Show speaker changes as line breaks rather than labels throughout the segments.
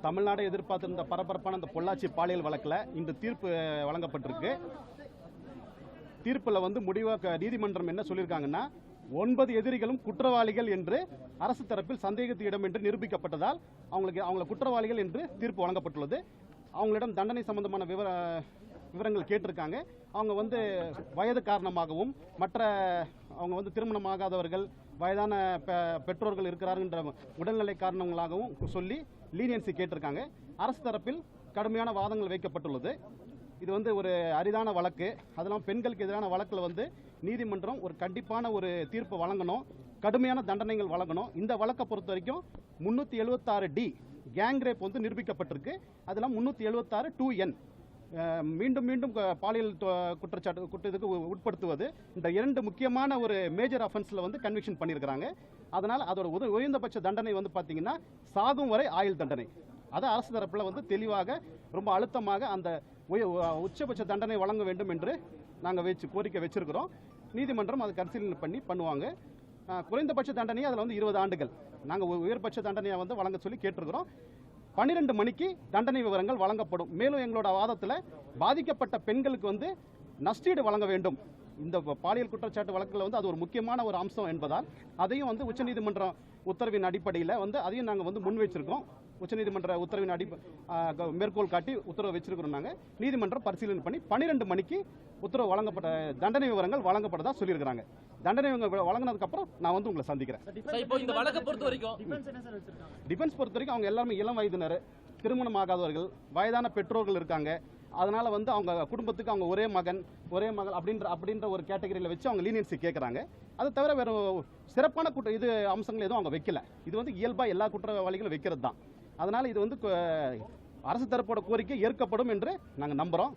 தமிழ்நாடு எதிர்பார்த்திருந்த பரபரப்பான அந்த பொள்ளாச்சி பாலியல் வழக்கில் இந்த தீர்ப்பு வழங்கப்பட்டிருக்கு. தீர்ப்பில் வந்து முடிவாக நீதிமன்றம் என்ன சொல்லியிருக்காங்கன்னா ஒன்பது எதிரிகளும் குற்றவாளிகள் என்று அரசு தரப்பில் சந்தேகத்து இடம் என்று நிரூபிக்கப்பட்டதால் அவங்களுக்கு அவங்கள குற்றவாளிகள் என்று தீர்ப்பு வழங்கப்பட்டுள்ளது. அவங்களிடம் தண்டனை சம்பந்தமான விவர விவரங்கள் கேட்டிருக்காங்க. அவங்க வந்து வயது காரணமாகவும் மற்ற அவங்க வந்து திருமணமாகாதவர்கள் வயதான பெ- பெற்றோர்கள் இருக்கிறாருன்ற உடல்நிலை காரணங்களாகவும் சொல்லி லீனியன்சி கேட்டிருக்காங்க. அரசு தரப்பில் கடுமையான வாதங்கள் வைக்கப்பட்டுள்ளது. இது வந்து ஒரு அரிதான வழக்கு. அதெல்லாம் பெண்களுக்கு எதிரான வழக்கில் வந்து நீதிமன்றம் ஒரு கண்டிப்பான ஒரு தீர்ப்பு வழங்கணும். கடுமையான தண்டனைகள் வழங்கணும். இந்த வழக்கை பொறுத்த வரைக்கும் முந்நூற்றி எழுபத்தாறு டி கேங் ரேப் வந்து நிரூபிக்கப்பட்டிருக்கு. அதெல்லாம் முந்நூற்றி எழுபத்தாறு டூ என். மீண்டும் மீண்டும் பாலியல் குற்றச்சாட்டு குற்ற இதுக்கு உ- உட்படுத்துவது இந்த இரண்டு முக்கியமான ஒரு மேஜர் அஃபென்ஸில் வந்து கன்விக்ஷன் பண்ணியிருக்கிறாங்க அதனால் அதோட உத உயர்ந்தபட்ச தண்டனை வந்து பார்த்தீங்கன்னா சாகும் வரை ஆயுள் தண்டனை. அதை அரசு தரப்பில் வந்து தெளிவாக ரொம்ப அழுத்தமாக அந்த உய- உச்சபட்ச தண்டனை வழங்க வேண்டும் என்று நாங்கள் வச்சு கோரிக்கை வச்சிருக்கிறோம். நீதிமன்றம் அதை பரிசீலனை பண்ணி பண்ணுவாங்க. குறைந்தபட்ச தண்டனையை அதில் வந்து இருபது ஆண்டுகள். நாங்கள் உயர்பட்ச தண்டனையை வந்து வழங்க சொல்லி கேட்டிருக்கிறோம். பன்னிரெண்டு மணிக்கு தண்டனை விவரங்கள் வழங்கப்படும். மேலும் எங்களோட வாதத்தில் பாதிக்கப்பட்ட பெண்களுக்கு வந்து நஷ்டீடு வழங்க வேண்டும். இந்த பாலியல் குற்றச்சாட்டு வழக்கில் வந்து அது ஒரு முக்கியமான ஒரு அம்சம் என்பதால் அதையும் வந்து உச்சநீதிமன்றம் உத்தரவின் அடிப்படையில் வந்து அதையும் நாங்கள் வந்து முன் வச்சிருக்கோம் உச்சநீதிமன்ற உத்தரவின் அடி மேற்கோள் காட்டி உத்தரவு வச்சிருக்கிறோம் நாங்கள் நீதிமன்றம் பரிசீலனை பண்ணி பன்னிரெண்டு மணிக்கு உத்தரவு வழங்கப்பட்ட தண்டனை விவரங்கள் வழங்கப்பட்டதா சொல்லியிருக்கிறாங்க. தண்டனை விவரங்கள் வழங்கினதுக்கு அப்புறம் நான் வந்து உங்களை சந்திக்கிறேன். டிஃபென்ஸ் பொறுத்த வரைக்கும் அவங்க எல்லாருமே இளம் வயதினர் திருமணம் ஆகாதவர்கள் வயதான பெற்றோர்கள் இருக்காங்க. அதனால வந்து அவங்க குடும்பத்துக்கு அவங்க ஒரே மகன் ஒரே மகள் அப்படின்ற அப்படின்ற ஒரு கேட்டகரியில் வச்சு அவங்க லீனியன்சி கேட்குறாங்க அது தவிர வேற சிறப்பான குற்ற இது அம்சங்கள் எதுவும் அவங்க வைக்கல. இது வந்து இயல்பாக எல்லா குற்றவாளிகளும் வைக்கிறது தான் அதனால இது வந்து அரசு தரப்போட கோரிக்கை ஏற்கப்படும் என்று நாங்கள் நம்புகிறோம்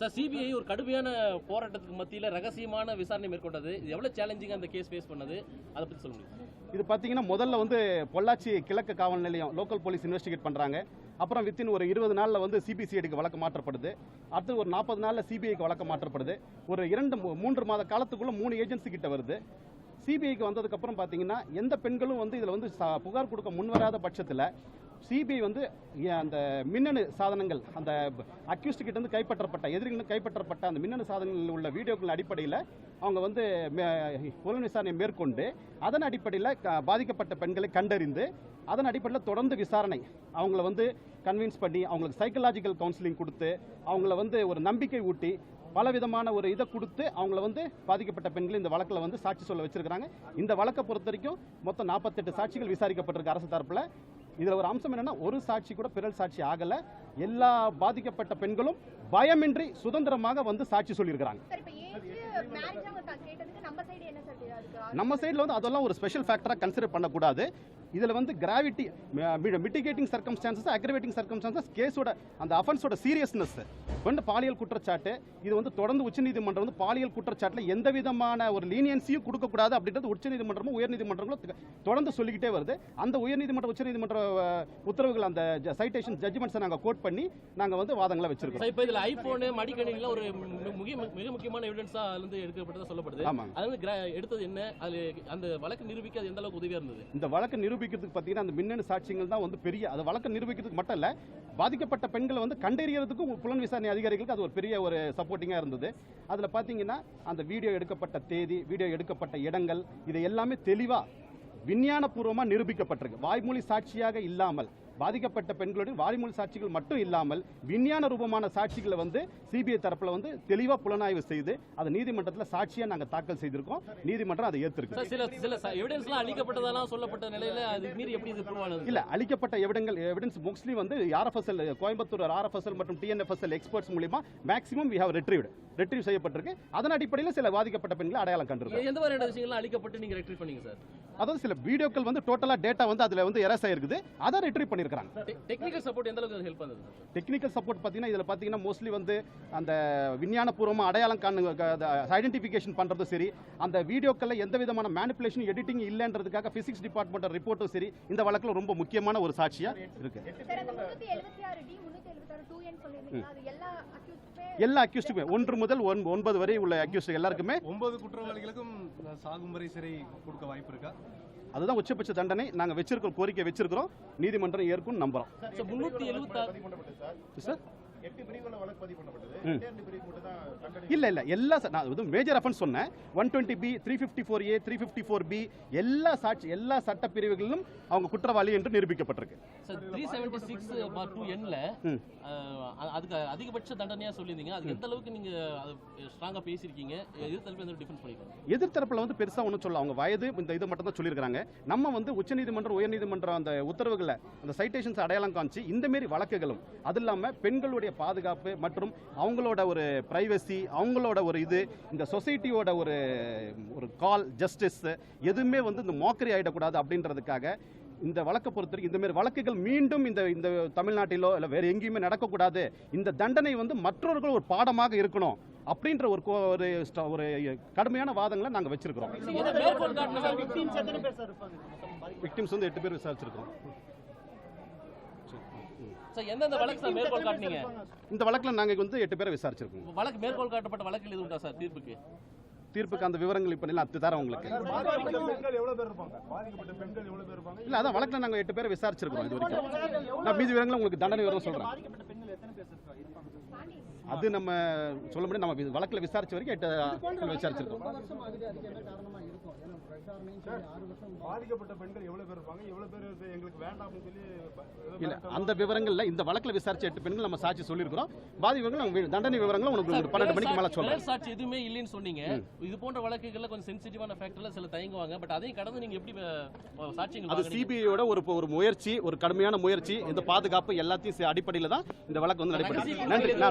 சார் சிபிஐ ஒரு கடுமையான போராட்டத்துக்கு மத்தியில ரகசியமான விசாரணை மேற்கொண்டது. இது எவ்வளவு சேலஞ்சிங் அந்த கேஸ் ஃபேஸ் பண்ணது? அதை பத்தி சொல்ல முடியும்?
இது பார்த்தீங்கன்னா முதல்ல வந்து பொள்ளாச்சி கிழக்கு காவல் நிலையம் லோக்கல் போலீஸ் இன்வெஸ்டிகேட் பண்ணுறாங்க அப்புறம் வித்தின் ஒரு இருபது நாளில் வந்து சிபிசிஐடிக்கு வழக்கு மாற்றப்படுது. அடுத்து ஒரு நாற்பது நாளில் சிபிஐக்கு வழக்கு மாற்றப்படுது. ஒரு இரண்டு மூன்று மாத காலத்துக்குள்ள மூணு ஏஜென்சி கிட்ட வருது. சிபிஐக்கு வந்ததுக்கப்புறம் பார்த்தீங்கன்னா எந்த பெண்களும் வந்து இதில் வந்து புகார் கொடுக்க முன்வராத பட்சத்தில் சிபிஐ வந்து அந்த மின்னணு சாதனங்கள் அந்த அக்யூஸ்ட் கிட்ட இருந்து கைப்பற்றப்பட்ட எதிரிகளும் கைப்பற்றப்பட்ட அந்த மின்னணு சாதனங்களில் உள்ள வீடியோக்கள் அடிப்படையில் அவங்க வந்து மே- புலன் விசாரணை மேற்கொண்டு அதன் அடிப்படையில் க- பாதிக்கப்பட்ட பெண்களை கண்டறிந்து அதன் அடிப்படையில் தொடர்ந்து விசாரணை. அவங்கள வந்து கன்வின்ஸ் பண்ணி அவங்களுக்கு சைக்கலாஜிக்கல் கவுன்சிலிங் கொடுத்து அவங்கள வந்து ஒரு நம்பிக்கை ஊட்டி பல விதமான ஒரு இதை கொடுத்து அவங்கள வந்து பாதிக்கப்பட்ட பெண்கள் இந்த வழக்கில் வந்து சாட்சி சொல்ல வச்சிருக்கிறாங்க. இந்த வழக்கை பொறுத்த வரைக்கும் மொத்தம் நாற்பத்தெட்டு சாட்சிகள் விசாரிக்கப்பட்டிருக்கு அரசு தரப்பில். இதுல ஒரு அம்சம் என்னன்னா ஒரு சாட்சி கூட பிறல் சாட்சி ஆகல. எல்லா பாதிக்கப்பட்ட பெண்களும் பயமின்றி சுதந்திரமாக வந்து சாட்சி சொல்லியிருக்கிறாங்க.
நம்ம
சைடில் வந்து அதெல்லாம் ஒரு ஸ்பெஷல் ஃபேக்டராக கன்சிடர் பண்ணக்கூடாது. இதில் வந்து gravity mitigating circumstances aggravating circumstances கேஸோட அந்த அஃபென்ஸோட சீரியஸ்னஸ் வந்து பாலியல் குற்றச்சாட்டு இது வந்து தொடர்ந்து உச்சநீதிமன்றம் வந்து பாலியல் குற்றச்சாட்டில் எந்த விதமான ஒரு லீனியன்சியும் கொடுக்கக்கூடாது அப்படின்றது உச்சநீதிமன்றமும் உயர்நீதிமன்றங்களும் தொடர்ந்து சொல்லிக்கிட்டே வருது. அந்த உயர்நீதிமன்ற உச்சநீதிமன்ற உத்தரவுகள் அந்த சைட்டேஷன் ஜட்ஜ்மெண்ட்ஸை நாங்கள் கோட் பண்ணி நாங்கள் வந்து வாதங்களை வச்சிருக்கோம்.
சார் இப்போ இதுல ஐபோனு மடிக்கணினிலாம் ஒரு மிக முக்கியமா எவிடன்ஸா அதுல இருந்து எடுக்கப்பட்டதா சொல்லப்படுது.
ஆமாங்க.
அது எடுத்தது என்ன? அது அந்த வழக்கு நிரூபிக்க அது எந்த அளவுக்கு உதவியா இருந்தது?
இந்த வழக்கை நிரூபிக்கிறதுக்கு பார்த்தீங்கன்னா அந்த மின்னணு சாட்சியங்கள் தான் வந்து பெரிய அது வழக்கம் நிரூபிக்கிறதுக்கு மட்டும் இல்லை பாதிக்கப்பட்ட பெண்களை வந்து கண்டறியறதுக்கும் புலன் விசாரணை அதிகாரிகளுக்கு அது ஒரு பெரிய ஒரு சப்போர்ட்டிங்காக இருந்தது. அதில் பார்த்தீங்கன்னா அந்த வீடியோ எடுக்கப்பட்ட தேதி வீடியோ எடுக்கப்பட்ட இடங்கள் இது எல்லாமே தெளிவாக விஞ்ஞானபூர்வமாக நிரூபிக்கப்பட்டிருக்கு. வாய்மொழி சாட்சியாக இல்லாமல் பாதிக்கப்பட்ட பெண்களுடைய வாய்மொழி சாட்சிகள் மட்டும் இல்லாமல் விஞ்ஞான ரூபமான சாட்சிகளை வந்து சிபிஐ தரப்புல வந்து தெளிவா புலனாய்வு செய்து அதை நீதிமன்றத்தில் சாட்சியா நாங்க தாக்கல் செய்திருக்கோம். நீதிமன்றம் அதை ஏத்திருக்கு.
சார் சில சில எவிடன்ஸ்லாம் அழிக்கப்பட்டதெல்லாம் சொல்லப்பட்ட நிலையில அது மீறி எப்படி இது ப்ரூவ் ஆனது
இல்ல அளிக்கப்பட்ட எவிடங்கள் எவிடன்ஸ் மோஸ்ட்லி வந்து ஆர்எஃப்எஸ்எல் கோயம்புத்தூர் ஆர்எஃப்எஸ்எல் மற்றும் டிஎன்எஃப்எஸ்எல் எக்ஸ்பர்ட்ஸ் மூலியமா maximum we have retrieved retrieve செய்யப்பட்டிருக்கு. அதன் அடிப்படையில் சில பாதிக்கப்பட்ட பெண்களை அடையாளம் கண்டிருக்கோம்.
எந்த மாதிரியான விஷயங்கள்லாம் அழிக்கப்பட்டு நீங்க ரெட்ரீவ் பண்ணீங்க சார்?
அதாவது சில வீடியோக்கள் வந்து டோட்டலா டேட்டா வந்து அதுல வந்து எரஸ் ஆயிருக்குது. அதை ரெட்ரீவ் பண்ணிருக்காங்க
டெக்னிக்கல் சப்போர்ட் எந்த அளவுக்கு ஹெல்ப் பண்ணுது
டெக்னிக்கல் சப்போர்ட் பார்த்தீங்கன்னா இதில் பார்த்தீங்கன்னா மோஸ்ட்லி வந்து அந்த விஞ்ஞானபூர்வமாக அடையாளம் காணு ஐடென்டிஃபிகேஷன் பண்ணுறதும் சரி அந்த வீடியோக்களில் எந்த விதமான மேனிப்புலேஷன் எடிட்டிங் இல்லைன்றதுக்காக ஃபிசிக்ஸ் டிபார்ட்மெண்ட் ரிப்போர்ட்டும் சரி இந்த வழக்கில் ரொம்ப முக்கியமான ஒரு சாட்சியாக இருக்கு.
எல்லா அக்யூஸ்டுமே
ஒன்று முதல் ஒன் ஒன்பது வரை உள்ள அக்யூஸ்ட் எல்லாருக்குமே.
ஒன்பது குற்றவாளிகளுக்கும் சாகும் வரை சிறை கொடுக்க வாய்ப்பு இருக்கா?
அதுதான் உச்சபட்ச தண்டனை. நாங்க வச்சிருக்கோம் கோரிக்கை வச்சிருக்கிறோம். நீதிமன்றம் ஏற்கும் நம்புறோம். சார் இல்ல இல்ல. எல்லா நான் இது மேஜர் அஃபென்ஸ் சொன்னேன். One twenty B three fifty four A three fifty four B எல்லா சாட்சி எல்லா சட்ட பிரிவுகளிலும் அவங்க குற்றவாளி என்று நிரூபிக்கப்பட்டிருக்கு.
Three seventy six bar two எண்ணில். அதுக்கு அதிகபட்ச தண்டனையாக சொல்லியிருந்தீங்க. அது எந்த அளவுக்கு நீங்க அது ஸ்ட்ராங்காக பேசியிருக்கீங்க? எதிர் தரப்பு எந்த டிஃபென்ஸ் பண்ணிக்கலாம்
எதிர்த்தரப்புல வந்து பெருசா ஒன்றும் சொல்ல அவங்க வயது இந்த இது மட்டும் தான் சொல்லியிருக்காங்க நம்ம வந்து உச்சநீதிமன்றம் உயர்நீதிமன்றம் அந்த உத்தரவுகளை அந்த சைட்டேஷன்ஸ் அடையாளம் காமிச்சு இந்த மாரி வழக்குகளும் அது இல்லாம பெண்களுடைய பாதுகாப்பு மற்றும் அவங்களோட ஒரு பிரைவசி அவங்களோட ஒரு இது இந்த சொசைட்டியோட ஒரு ஒரு கால் ஜஸ்டிஸ் எதுவுமே வந்து இந்த மோக்கரி ஆயிடக்கூடாது அப்படின்றதுக்காக இந்த வழக்கை பொறுத்தவரைக்கும் இந்த மாதிரி வழக்குகள் மீண்டும் இந்த இந்த தமிழ்நாட்டிலோ இல்லை வேற எங்கேயுமே நடக்கக்கூடாது. இந்த தண்டனை வந்து மற்றவர்கள் ஒரு பாடமாக இருக்கணும் அப்படின்ற ஒரு கோ- ஒரு ஒரு கடுமையான வாதங்களை நாங்கள் வச்சிருக்கிறோம். விக்டிம்ஸ் வந்து எட்டு பேர் விசாரிச்சிருக்கோம்
சார் எந்தெந்த வழக்கு சார் மேற்கோள் காட்டினீங்க?
இந்த வழக்கில் நாங்கள் வந்து எட்டு பேரை விசாரிச்சிருக்கோம்.
வழக்கு மேற்கோள் காட்டப்பட்ட வழக்கில் எதுவும் உண்டா சார் தீர்ப்புக்கு?
தீர்ப்புக்கு அந்த விவரங்கள் இப்போ நான் தரேன் உங்களுக்கு.
பாதிக்கப்பட்ட பெண்கள் எவ்வளவு பேர் இருப்பாங்க? பாதிக்கப்பட்ட பெண்கள் எவ்வளவு பேர் இருப்பாங்க?
இல்லை அதான் வழக்கில் நாங்கள் எட்டு பேரை விசாரிச்சிருக்கோம் இது வரைக்கும். நான் மீதி விவரங்களை உங்களுக்கு தண்டனை விவரம் சொல்கிறேன் அது நம்ம சொல்ல முடியும் நம்ம வழக்கில் விசாரிச்ச வரைக்கும் எட்டு விசாரிச்சிருக்கோம்.
பாதிக்கப்பட்ட பெண்கள் எவ்வளவு பேர் இருப்பாங்க? எவ்வளவு பேர் இது எங்களுக்கு வேண்டாம் அப்படின்னு சொல்லி ஏதோ
இல்ல
மிரட்டல்
அந்த விவரங்கள்ல இந்த வழக்கில் விசாரிச்ச எட்டு பெண்கள் நம்ம சாட்சி சொல்லியிருக்கிறோம். பாதி விவரங்கள் தண்டனை விவரங்களும் ஒரு பன்னெண்டு மணிக்கு மேலே
பிறர் சாட்சி எதுவுமே இல்லைன்னு சொன்னீங்க. இது போன்ற வழக்குகள்ல கொஞ்சம் சென்சிட்டிவான ஃபேக்டர்ல சில தயங்குவாங்க. பட் அதையும் கடந்து நீங்க எப்படி அஹ், சாட்சியங்கள்
அது? சிபிஐயோட ஒரு ஒரு முயற்சி ஒரு கடுமையான முயற்சி. இந்த பாதுகாப்பு எல்லாத்தையும் அடிப்படையில் தான் இந்த வழக்கு வந்து நடைபெறுது நன்றி. நான்